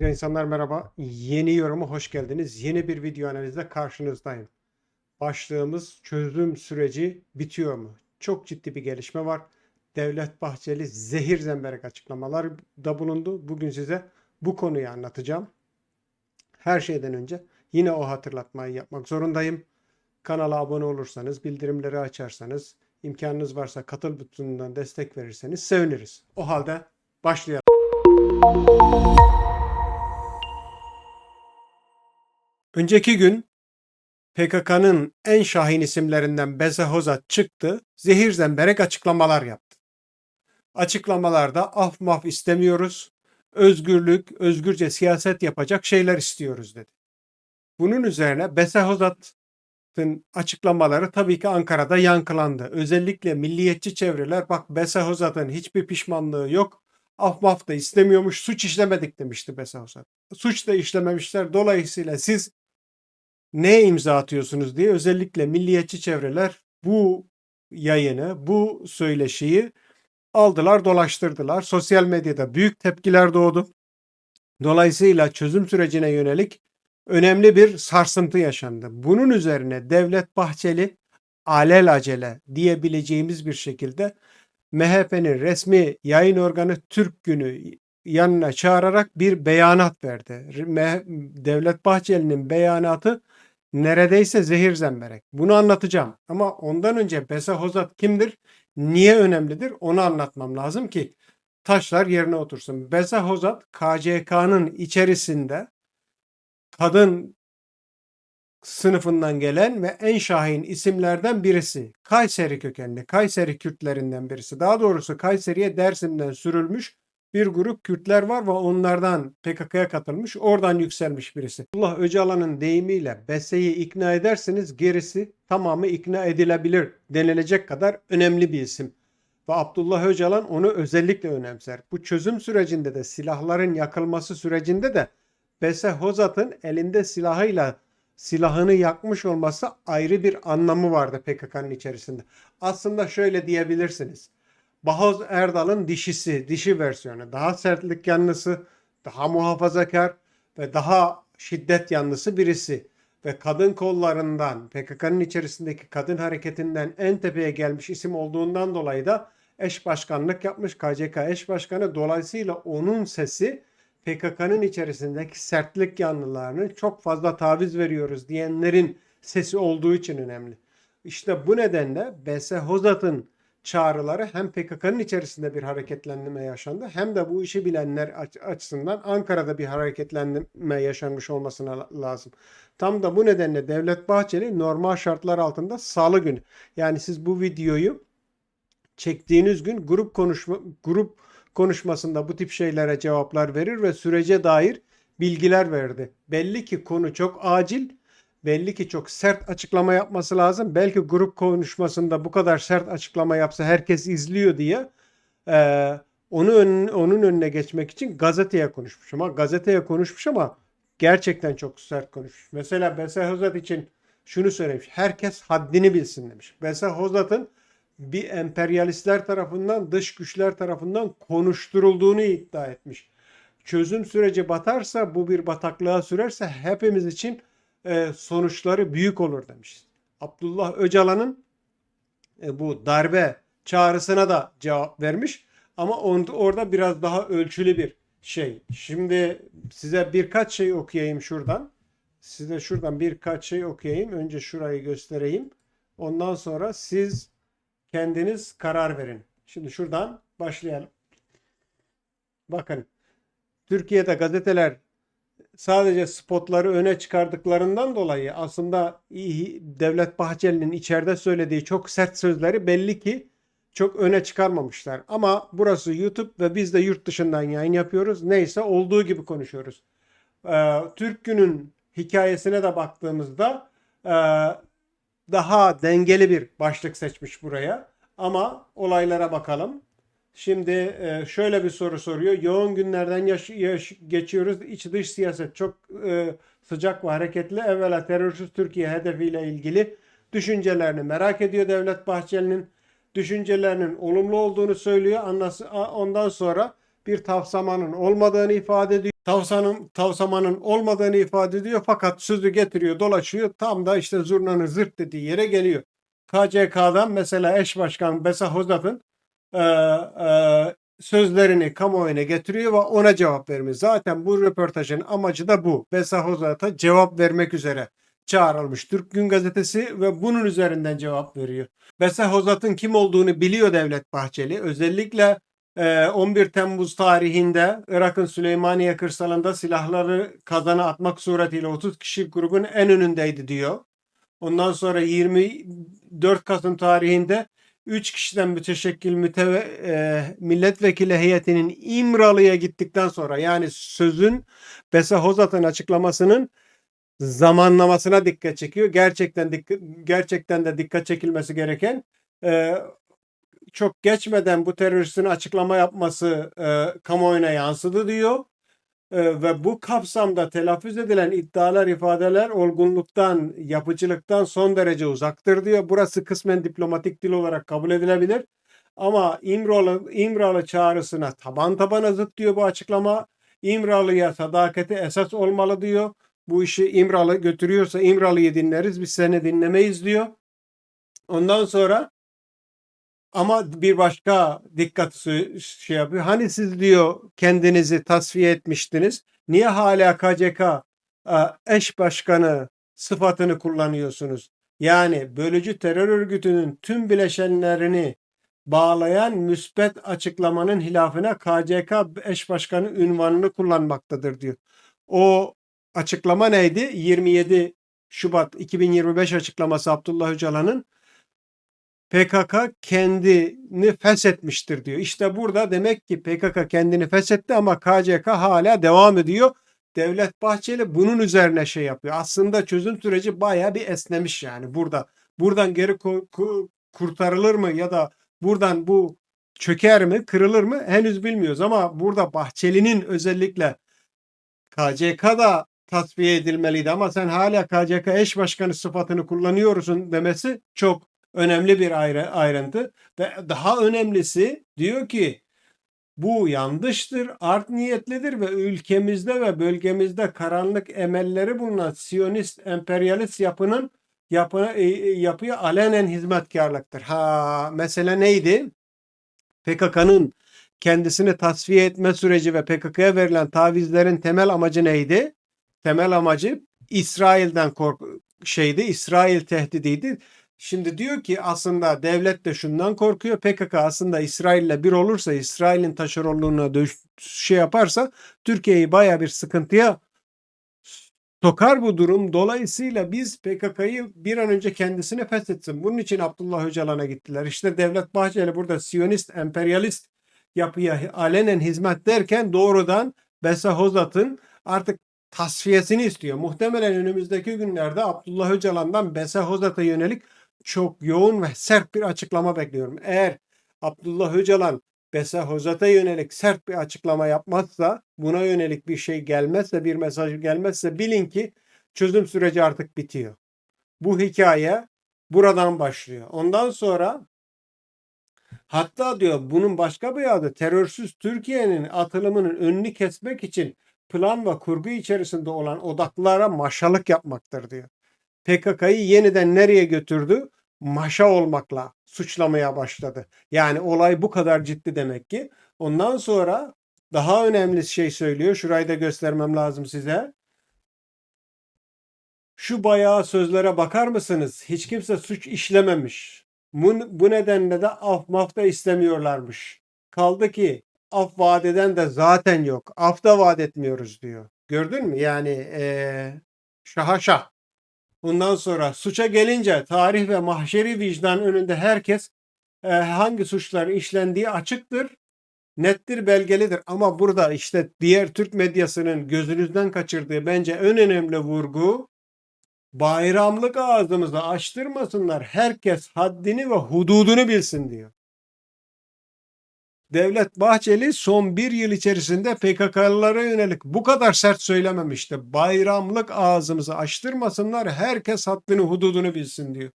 Ya insanlar merhaba. Yeni yoruma hoş geldiniz. Yeni bir video analizle karşınızdayım. Başlığımız çözüm süreci bitiyor mu? Çok ciddi bir gelişme var. Devlet Bahçeli zehir zemberek açıklamalar da bulundu. Bugün size bu konuyu anlatacağım. Her şeyden önce yine o hatırlatmayı yapmak zorundayım. Kanala abone olursanız, bildirimleri açarsanız, imkanınız varsa katıl butonundan destek verirseniz seviniriz. O halde başlayalım. Önceki gün PKK'nın en şahin isimlerinden Beze Hozat çıktı, zehir zemberek açıklamalar yaptı. Açıklamalarda af maf istemiyoruz, özgürlük, özgürce siyaset yapacak şeyler istiyoruz dedi. Bunun üzerine Beze Hozat'ın açıklamaları tabii ki Ankara'da yankılandı. Özellikle milliyetçi çevreler bak Beze Hozat'ın hiçbir pişmanlığı yok, af maf da istemiyormuş, suç işlemedik demişti Beze Hozat. Suç da işlememişler, dolayısıyla siz neye imza atıyorsunuz diye özellikle milliyetçi çevreler bu yayını, bu söyleşiyi aldılar, dolaştırdılar. Sosyal medyada büyük tepkiler doğdu. Dolayısıyla çözüm sürecine yönelik önemli bir sarsıntı yaşandı. Bunun üzerine Devlet Bahçeli alelacele diyebileceğimiz bir şekilde MHP'nin resmi yayın organı Türk Günü yanına çağırarak bir beyanat verdi. Devlet Bahçeli'nin beyanatı neredeyse zehir zemberek. Bunu anlatacağım. Ama ondan önce Bese Hozat kimdir? Niye önemlidir? Onu anlatmam lazım ki taşlar yerine otursun. Bese Hozat KCK'nın içerisinde kadın sınıfından gelen ve en şahin isimlerden birisi. Kayseri kökenli, Kayseri Kürtlerinden birisi. Daha doğrusu Kayseri'ye Dersim'den sürülmüş bir grup Kürtler var ve onlardan PKK'ya katılmış, oradan yükselmiş birisi. Allah Öcalan'ın deyimiyle Bese'yi ikna ederseniz gerisi tamamı ikna edilebilir denilecek kadar önemli bir isim. Ve Abdullah Öcalan onu özellikle önemser. Bu çözüm sürecinde de silahların yakılması sürecinde de Bese Hozat'ın elinde silahıyla silahını yakmış olması ayrı bir anlamı vardı PKK'nın içerisinde. Aslında şöyle diyebilirsiniz. Bahoz Erdal'ın dişisi, dişi versiyonu. Daha sertlik yanlısı, daha muhafazakar ve daha şiddet yanlısı birisi. Ve kadın kollarından, PKK'nın içerisindeki kadın hareketinden en tepeye gelmiş isim olduğundan dolayı da eş başkanlık yapmış KCK eş başkanı. Dolayısıyla onun sesi PKK'nın içerisindeki sertlik yanlılarını çok fazla taviz veriyoruz diyenlerin sesi olduğu için önemli. İşte bu nedenle Bese Hozat'ın çağrıları hem PKK'nın içerisinde bir hareketlenme yaşandı hem de bu işi bilenler açısından Ankara'da bir hareketlenme yaşanmış olmasına lazım. Tam da bu nedenle Devlet Bahçeli normal şartlar altında salı günü yani siz bu videoyu çektiğiniz gün grup konuşma grup konuşmasında bu tip şeylere cevaplar verir ve sürece dair bilgiler verdi. Belli ki konu çok acil belli ki çok sert açıklama yapması lazım. Belki grup konuşmasında bu kadar sert açıklama yapsa herkes izliyor diye e, onu ön, onun önüne geçmek için gazeteye konuşmuş ama gazeteye konuşmuş ama gerçekten çok sert konuşmuş. Mesela Bese Hozat için şunu söylemiş. Herkes haddini bilsin demiş. Bese Hozat'ın bir emperyalistler tarafından, dış güçler tarafından konuşturulduğunu iddia etmiş. Çözüm süreci batarsa, bu bir bataklığa sürerse hepimiz için sonuçları büyük olur demiş. Abdullah Öcalan'ın e, bu darbe çağrısına da cevap vermiş ama on, orada biraz daha ölçülü bir şey. Şimdi size birkaç şey okuyayım şuradan. Size şuradan birkaç şey okuyayım. Önce şurayı göstereyim. Ondan sonra siz kendiniz karar verin. Şimdi şuradan başlayalım. Bakın. Türkiye'de gazeteler sadece spotları öne çıkardıklarından dolayı aslında Devlet Bahçeli'nin içeride söylediği çok sert sözleri belli ki çok öne çıkarmamışlar. Ama burası YouTube ve biz de yurt dışından yayın yapıyoruz. Neyse olduğu gibi konuşuyoruz. Ee, Türk Gün'ün hikayesine de baktığımızda e, daha dengeli bir başlık seçmiş buraya. Ama olaylara bakalım. Şimdi e, şöyle bir soru soruyor. Yoğun günlerden yaş, yaş, geçiyoruz. İç dış siyaset çok e, sıcak ve hareketli. Evvela terörsüz Türkiye hedefiyle ilgili düşüncelerini merak ediyor Devlet Bahçeli'nin. Düşüncelerinin olumlu olduğunu söylüyor. Ondan sonra bir tavsamanın olmadığını ifade ediyor. tavsanın, tavsamanın olmadığını ifade ediyor fakat sözü getiriyor dolaşıyor tam da işte zurnanın zırt dediği yere geliyor. KCK'dan mesela eş başkan Besa Hozat'ın e, e, sözlerini kamuoyuna getiriyor ve ona cevap vermiş. Zaten bu röportajın amacı da bu. Besa Hozat'a cevap vermek üzere çağrılmış Türk Gün Gazetesi ve bunun üzerinden cevap veriyor. Besa Hozat'ın kim olduğunu biliyor Devlet Bahçeli. Özellikle e, 11 Temmuz tarihinde Irak'ın Süleymaniye kırsalında silahları kazana atmak suretiyle 30 kişilik grubun en önündeydi diyor. Ondan sonra 24 Kasım tarihinde 3 kişiden müteşekkil müteve, e, milletvekili heyetinin İmralı'ya gittikten sonra yani sözün Besa Hozat'ın açıklamasının zamanlamasına dikkat çekiyor. Gerçekten dikkat, gerçekten de dikkat çekilmesi gereken e, çok geçmeden bu teröristin açıklama yapması e, kamuoyuna yansıdı diyor. E, ve bu kapsamda telaffuz edilen iddialar, ifadeler olgunluktan, yapıcılıktan son derece uzaktır diyor. Burası kısmen diplomatik dil olarak kabul edilebilir. Ama İmralı, İmralı çağrısına taban tabana zıt diyor bu açıklama. İmralı'ya sadakati esas olmalı diyor. Bu işi İmralı götürüyorsa İmralı'yı dinleriz, biz seni dinlemeyiz diyor. Ondan sonra ama bir başka dikkat şey yapıyor. Hani siz diyor kendinizi tasfiye etmiştiniz. Niye hala KCK e, eş başkanı sıfatını kullanıyorsunuz? Yani bölücü terör örgütünün tüm bileşenlerini bağlayan müspet açıklamanın hilafına KCK eş başkanı ünvanını kullanmaktadır diyor. O açıklama neydi? 27 Şubat 2025 açıklaması Abdullah Öcalan'ın PKK kendini feshetmiştir diyor. İşte burada demek ki PKK kendini feshetti ama KCK hala devam ediyor. Devlet Bahçeli bunun üzerine şey yapıyor. Aslında çözüm süreci bayağı bir esnemiş yani burada. Buradan geri ku- ku- kurtarılır mı ya da buradan bu çöker mi, kırılır mı henüz bilmiyoruz ama burada Bahçeli'nin özellikle KCK'da tasfiye edilmeliydi ama sen hala KCK eş başkanı sıfatını kullanıyorsun demesi çok önemli bir ayrı, ayrıntı ve daha önemlisi diyor ki bu yanlıştır, art niyetlidir ve ülkemizde ve bölgemizde karanlık emelleri bulunan Siyonist emperyalist yapının yapı, e, yapıya alenen hizmetkarlıktır. Ha mesele neydi? PKK'nın kendisini tasfiye etme süreci ve PKK'ya verilen tavizlerin temel amacı neydi? Temel amacı İsrail'den kork şeydi, İsrail tehdidiydi. Şimdi diyor ki aslında devlet de şundan korkuyor. PKK aslında İsrail'le bir olursa, İsrail'in taşeronluğuna şey yaparsa Türkiye'yi baya bir sıkıntıya sokar bu durum. Dolayısıyla biz PKK'yı bir an önce kendisine feshetsin. Bunun için Abdullah Öcalan'a gittiler. İşte Devlet Bahçeli burada Siyonist, emperyalist yapıya alenen hizmet derken doğrudan Besa Hozat'ın artık tasfiyesini istiyor. Muhtemelen önümüzdeki günlerde Abdullah Öcalan'dan Besa Hozat'a yönelik çok yoğun ve sert bir açıklama bekliyorum. Eğer Abdullah Öcalan Besa Hozat'a yönelik sert bir açıklama yapmazsa, buna yönelik bir şey gelmezse, bir mesaj gelmezse bilin ki çözüm süreci artık bitiyor. Bu hikaye buradan başlıyor. Ondan sonra hatta diyor bunun başka bir adı terörsüz Türkiye'nin atılımının önünü kesmek için plan ve kurgu içerisinde olan odaklara maşalık yapmaktır diyor. PKK'yı yeniden nereye götürdü? Maşa olmakla suçlamaya başladı. Yani olay bu kadar ciddi demek ki. Ondan sonra daha önemli şey söylüyor. Şurayı da göstermem lazım size. Şu bayağı sözlere bakar mısınız? Hiç kimse suç işlememiş. Bu, nedenle de af maf da istemiyorlarmış. Kaldı ki af vaat de zaten yok. Af da vaat etmiyoruz diyor. Gördün mü? Yani eee şaha şah. Bundan sonra suça gelince tarih ve mahşeri vicdan önünde herkes e, hangi suçların işlendiği açıktır, nettir, belgelidir. Ama burada işte diğer Türk medyasının gözünüzden kaçırdığı bence en önemli vurgu bayramlık ağzımızı açtırmasınlar. Herkes haddini ve hududunu bilsin diyor. Devlet Bahçeli son bir yıl içerisinde PKK'lılara yönelik bu kadar sert söylememişti. Bayramlık ağzımızı açtırmasınlar, herkes haddini hududunu bilsin diyor.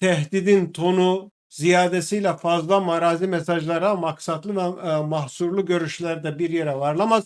Tehdidin tonu ziyadesiyle fazla marazi mesajlara maksatlı ve e, mahsurlu görüşlerde bir yere varlamaz.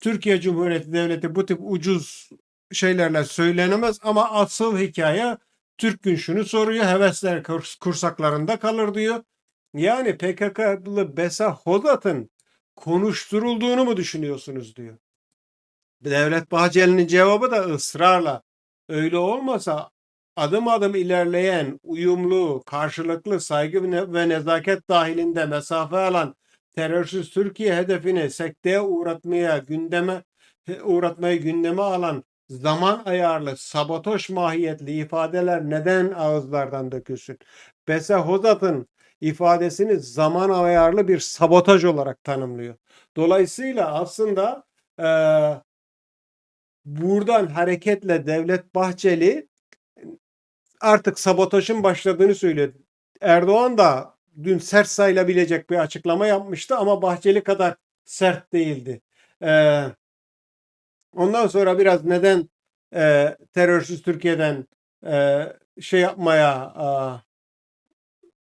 Türkiye Cumhuriyeti Devleti bu tip ucuz şeylerle söylenemez ama asıl hikaye Türk gün şunu soruyor. Hevesler kurs- kursaklarında kalır diyor. Yani PKK'lı Besa Hodat'ın konuşturulduğunu mu düşünüyorsunuz diyor. Devlet Bahçeli'nin cevabı da ısrarla öyle olmasa adım adım ilerleyen, uyumlu, karşılıklı saygı ve nezaket dahilinde mesafe alan terörsüz Türkiye hedefini sekteye uğratmaya, gündeme uğratmayı gündeme alan zaman ayarlı, sabotaj mahiyetli ifadeler neden ağızlardan dökülsün? Bese Hozat'ın ifadesini zaman ayarlı bir sabotaj olarak tanımlıyor. Dolayısıyla aslında eee, buradan hareketle Devlet Bahçeli artık sabotajın başladığını söylüyor. Erdoğan da dün sert sayılabilecek bir açıklama yapmıştı ama Bahçeli kadar sert değildi. Ee, ondan sonra biraz neden e, terörsüz Türkiye'den e, şey yapmaya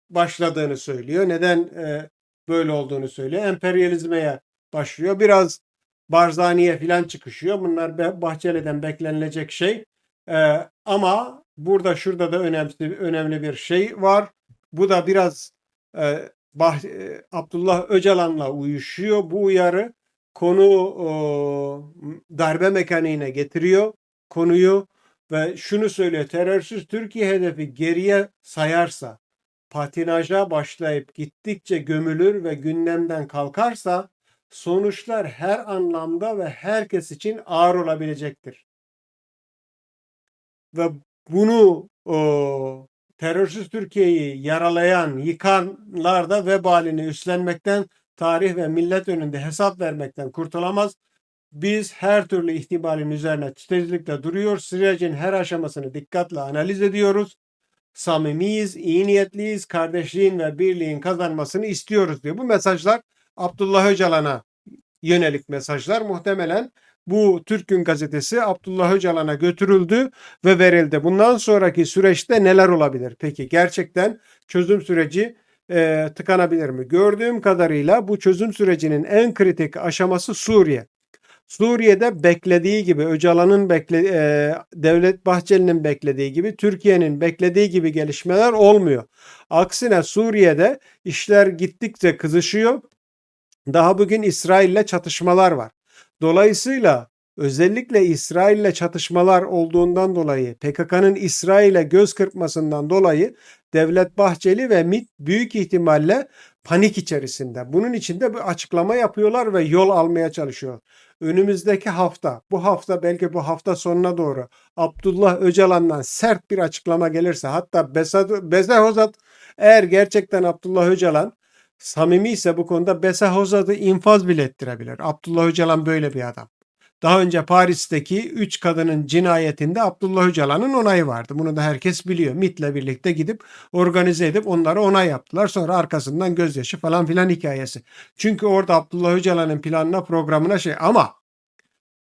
başladığını söylüyor. Neden e, böyle olduğunu söylüyor. Emperyalizmeye başlıyor. Biraz Barzani'ye filan çıkışıyor. Bunlar Bahçeli'den beklenilecek şey. E, ama burada şurada da önemli önemli bir şey var. Bu da biraz e, Bah- e, Abdullah Öcalan'la uyuşuyor. Bu uyarı konu o, darbe mekaniğine getiriyor konuyu ve şunu söylüyor. Terörsüz Türkiye hedefi geriye sayarsa patinaja başlayıp gittikçe gömülür ve gündemden kalkarsa sonuçlar her anlamda ve herkes için ağır olabilecektir. Ve bunu o, terörsüz Türkiye'yi yaralayan, yıkanlar da vebalini üstlenmekten, tarih ve millet önünde hesap vermekten kurtulamaz. Biz her türlü ihtimalin üzerine titizlikle duruyor, sürecin her aşamasını dikkatle analiz ediyoruz samimiyiz, iyi niyetliyiz, kardeşliğin ve birliğin kazanmasını istiyoruz diyor. Bu mesajlar Abdullah Öcalan'a yönelik mesajlar. Muhtemelen bu Türk Gün Gazetesi Abdullah Öcalan'a götürüldü ve verildi. Bundan sonraki süreçte neler olabilir? Peki gerçekten çözüm süreci e, tıkanabilir mi? Gördüğüm kadarıyla bu çözüm sürecinin en kritik aşaması Suriye. Suriye'de beklediği gibi Öcalan'ın bekle, e, Devlet Bahçeli'nin beklediği gibi Türkiye'nin beklediği gibi gelişmeler olmuyor. Aksine Suriye'de işler gittikçe kızışıyor. Daha bugün İsrail'le çatışmalar var. Dolayısıyla özellikle İsrail'le çatışmalar olduğundan dolayı PKK'nın İsrail'e göz kırpmasından dolayı Devlet Bahçeli ve MİT büyük ihtimalle panik içerisinde. Bunun için de bir açıklama yapıyorlar ve yol almaya çalışıyor. Önümüzdeki hafta, bu hafta belki bu hafta sonuna doğru Abdullah Öcalan'dan sert bir açıklama gelirse hatta Besad, Beze Hozat eğer gerçekten Abdullah Öcalan samimi ise bu konuda Bese Hozat'ı infaz bile ettirebilir. Abdullah Öcalan böyle bir adam. Daha önce Paris'teki 3 kadının cinayetinde Abdullah Öcalan'ın onayı vardı. Bunu da herkes biliyor. MIT'le birlikte gidip organize edip onları onay yaptılar. Sonra arkasından gözyaşı falan filan hikayesi. Çünkü orada Abdullah Öcalan'ın planına programına şey ama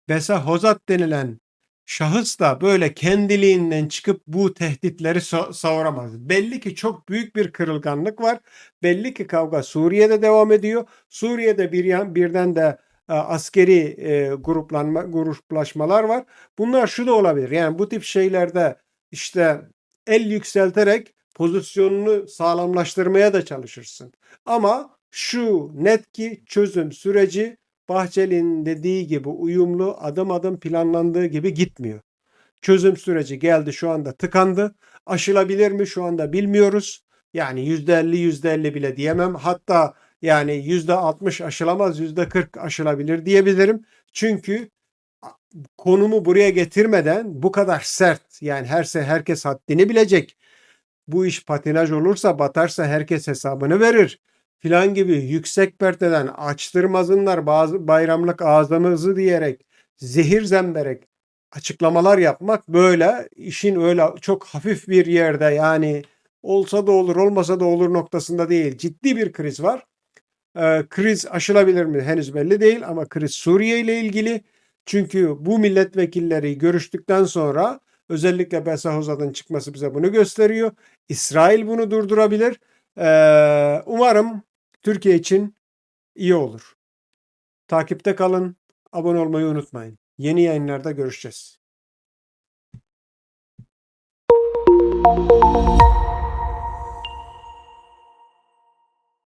Besa Hozat denilen şahıs da böyle kendiliğinden çıkıp bu tehditleri sa- savuramaz. Belli ki çok büyük bir kırılganlık var. Belli ki kavga Suriye'de devam ediyor. Suriye'de bir yan, birden de askeri e, gruplanma gruplaşmalar var. Bunlar şu da olabilir. Yani bu tip şeylerde işte el yükselterek pozisyonunu sağlamlaştırmaya da çalışırsın. Ama şu net ki çözüm süreci Bahçeli'nin dediği gibi uyumlu adım adım planlandığı gibi gitmiyor. Çözüm süreci geldi şu anda tıkandı. Aşılabilir mi şu anda bilmiyoruz. Yani %50 %50 bile diyemem. Hatta yani %60 aşılamaz %40 aşılabilir diyebilirim. Çünkü konumu buraya getirmeden bu kadar sert yani herse herkes haddini bilecek. Bu iş patinaj olursa batarsa herkes hesabını verir filan gibi yüksek perdeden açtırmazınlar bazı bayramlık ağzımızı diyerek zehir zemberek açıklamalar yapmak böyle işin öyle çok hafif bir yerde yani olsa da olur olmasa da olur noktasında değil. Ciddi bir kriz var. Ee, kriz aşılabilir mi henüz belli değil ama kriz Suriye ile ilgili. Çünkü bu milletvekilleri görüştükten sonra özellikle Besahozad'ın çıkması bize bunu gösteriyor. İsrail bunu durdurabilir. Ee, umarım Türkiye için iyi olur. Takipte kalın. Abone olmayı unutmayın. Yeni yayınlarda görüşeceğiz.